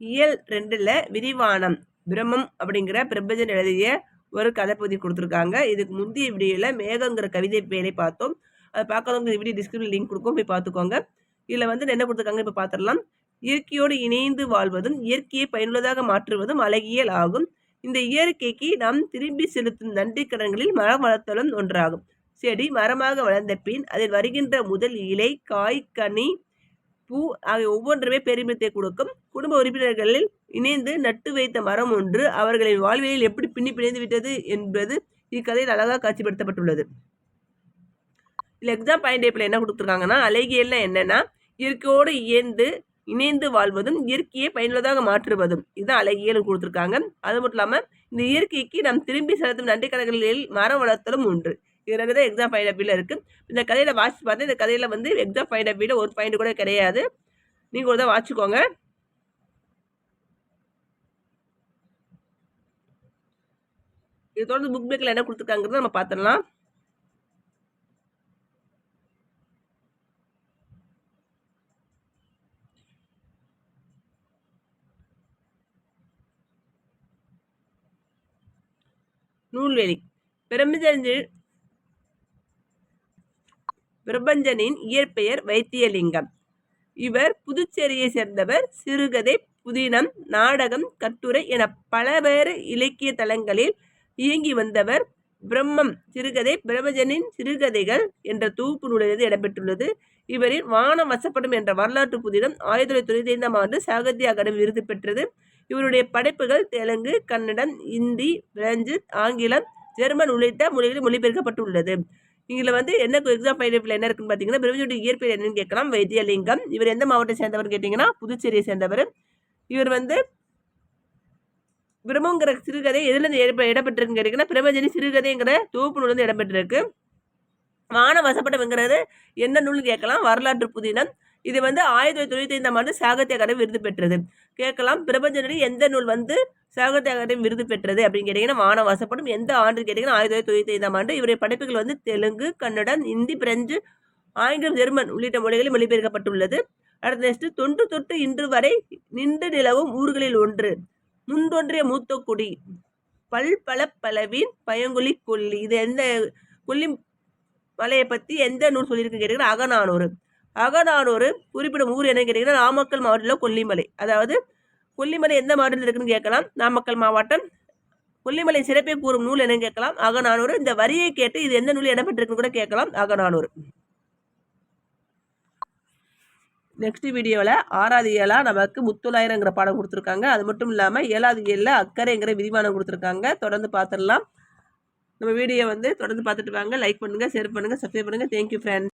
இயல் ரெண்டில் விரிவானம் பிரம்மம் அப்படிங்கிற பிரபஞ்சன் எழுதிய ஒரு கதைப்பகுதி கொடுத்துருக்காங்க. இதுக்கு முந்தைய வீடியோவில் மேகங்கிற கவிதை பேரை பார்த்தோம். அதை பார்க்கறவங்க இந்த வீடியோ டிஸ்கிரிப்ஷன் லிங்க் கொடுக்கும் போய் பார்த்துக்கோங்க. இதில் வந்து என்ன கொடுத்துருக்காங்க இப்போ பார்த்துடலாம். இயற்கையோடு இணைந்து வாழ்வதும் இயற்கையை பயனுள்ளதாக மாற்றுவதும் அழகியல் ஆகும். இந்த இயற்கைக்கு நாம் திரும்பி செலுத்தும் நன்றி கடன்களில் மரம் வளர்த்தலும் ஒன்றாகும். செடி மரமாக வளர்ந்த பின் அதில் வருகின்ற முதல் இலை காய் கனி பூ ஆகிய ஒவ்வொன்றுமே பெருமிதத்தை கொடுக்கும். குடும்ப உறுப்பினர்களில் இணைந்து நட்டு வைத்த மரம் ஒன்று அவர்களின் வாழ்வியலில் எப்படி பின்னி பிணைந்து விட்டது என்பது இக்கதையில் அழகாக காட்சிப்படுத்தப்பட்டுள்ளது. இதில் எக்ஸாம் பாயிண்ட் டேப்பில் என்ன கொடுத்துருக்காங்கன்னா அழகியல்னா என்னென்னா இயற்கையோடு இயந்து இணைந்து வாழ்வதும் இயற்கையை பயனுள்ளதாக மாற்றுவதும். இதுதான் அழகியல் கொடுத்துருக்காங்க. அது மட்டும் இல்லாமல் இந்த இயற்கைக்கு நாம் திரும்பி செலுத்தும் நன்றி கடைகளில் மரம் வளர்த்தலும் ஒன்று. இது ரெண்டு தான் எக்ஸாம் ஃபைவ் ஆஃப் இருக்குது இந்த கதையில் வாசித்து பார்த்தா இந்த கதையில் வந்து எக்ஸாம் ஃபைவ் ஆஃப் ஒரு பாயிண்ட் கூட கிடையாது. நீங்கள் ஒரு தான் வாசிக்கோங்க இது தொடர்ந்து புக் பேக்கில் என்ன கொடுத்துருக்காங்கிறத நம்ம பார்த்துடலாம். நூல்வேலி பிரபஞ்சனில் பிரபஞ்சனின் இயற்பெயர் வைத்தியலிங்கம். இவர் புதுச்சேரியை சேர்ந்தவர் சிறுகதை புதினம் நாடகம் கட்டுரை என பலவேறு இலக்கிய தளங்களில் இயங்கி வந்தவர் பிரம்மம். சிறுகதை பிரபஞ்சனின் சிறுகதைகள் என்ற தொகுப்பு நூலிலிருந்து இடம்பெற்றுள்ளது. இவரின் வானம் வசப்படும் என்ற வரலாற்று புதினம் ஆயிரத்தி தொள்ளாயிரத்தி தொண்ணூற்றி ஐந்தாம் ஆண்டு சாகித்ய அகாடமி விருது பெற்றது. இவருடைய படைப்புகள் தெலுங்கு கன்னடம் இந்தி பிரெஞ்சு ஆங்கிலம் ஜெர்மன் உள்ளிட்ட மொழிகளில் மொழிபெயர்க்கப்பட்டுள்ளது. இதில் வந்து என்ன எக்ஸாம் ஃபைனல் என்ன இருக்குன்னு பார்த்தீங்கன்னா பிரபஞ்சோட இயற்பியல் என்னன்னு கேட்கலாம். வைத்தியலிங்கம். இவர் எந்த மாவட்டத்தை சேர்ந்தவர் கேட்டிங்கன்னா புதுச்சேரியை சேர்ந்தவர். இவர் வந்து பிரம்மங்கிற சிறுகதை எதுலேருந்து இடம்பெற்றிருக்குன்னு கேட்டிங்கன்னா பிரபஞ்சனி சிறுகதைங்கிற தொகுப்பு நூல் வந்து இடம்பெற்றிருக்கு. வான வசப்பட்டவங்கிறது என்ன நூல்னு கேட்கலாம். வரலாற்று புதினம். இது வந்து ஆயிரத்தி தொள்ளாயிரத்தி தொண்ணூற்றி ஐந்தாம் ஆண்டு சாகித்ய அகாடமி விருது பெற்றது. கேட்கலாம். பிரபஞ்சனடி எந்த நூல் வந்து சாகித்ய விருது பெற்றது அப்படின்னு கேட்டிங்கன்னா வானம் வாசப்படும் எந்த ஆண்டு கேட்டிங்கன்னா ஆயிரத்தி தொள்ளாயிரத்தி தொண்ணூற்றி ஐந்தாம் ஆண்டு. இவருடைய படைப்புகள் வந்து தெலுங்கு கன்னடம் இந்தி பிரெஞ்சு ஆங்கிலம் ஜெர்மன் உள்ளிட்ட மொழிகளில் மொழிபெயர்க்கப்பட்டுள்ளது. அடுத்த நெக்ஸ்ட் தொன்று தொட்டு இன்று வரை நின்று நிலவும் ஊர்களில் ஒன்று. முந்தொன்றிய மூத்த குடி பல் பல பலவின் பயங்குழி கொல்லி. இது எந்த கொல்லி மலையை பற்றி எந்த நூல் சொல்லியிருக்குன்னு கேட்டிங்கன்னா அகநானூறு. அகநானூறு குறிப்பிடும் ஊர் என்ன கேட்டிங்கன்னா நாமக்கல் மாவட்டத்தில் கொல்லிமலை. அதாவது கொல்லிமலை எந்த மாவட்டத்தில் இருக்குன்னு கேட்கலாம். நாமக்கல் மாவட்டம். கொல்லிமலை சிறப்பை கூறும் நூல் என்னன்னு கேட்கலாம். அகநானூறு. இந்த வரியை கேட்டு இது எந்த நூல் இடம்பெற்றிருக்குன்னு கூட கேட்கலாம். அகநானூறு. நெக்ஸ்ட் வீடியோவில் ஆறாவது ஏழாக நமக்கு முத்துலாயிரங்கிற பாடம் கொடுத்துருக்காங்க. அது மட்டும் இல்லாமல் ஏழாவது ஏழில் அக்கறைங்கிற விரிவானம் கொடுத்துருக்காங்க. தொடர்ந்து பார்த்துடலாம். நம்ம வீடியோ வந்து தொடர்ந்து பார்த்துட்டு வாங்க. லைக் பண்ணுங்கள் ஷேர் பண்ணுங்கள் சப்ஸ்கிரைப் பண்ணுங்கள் தேங்க்யூ ஃப்ரெண்ட்ஸ்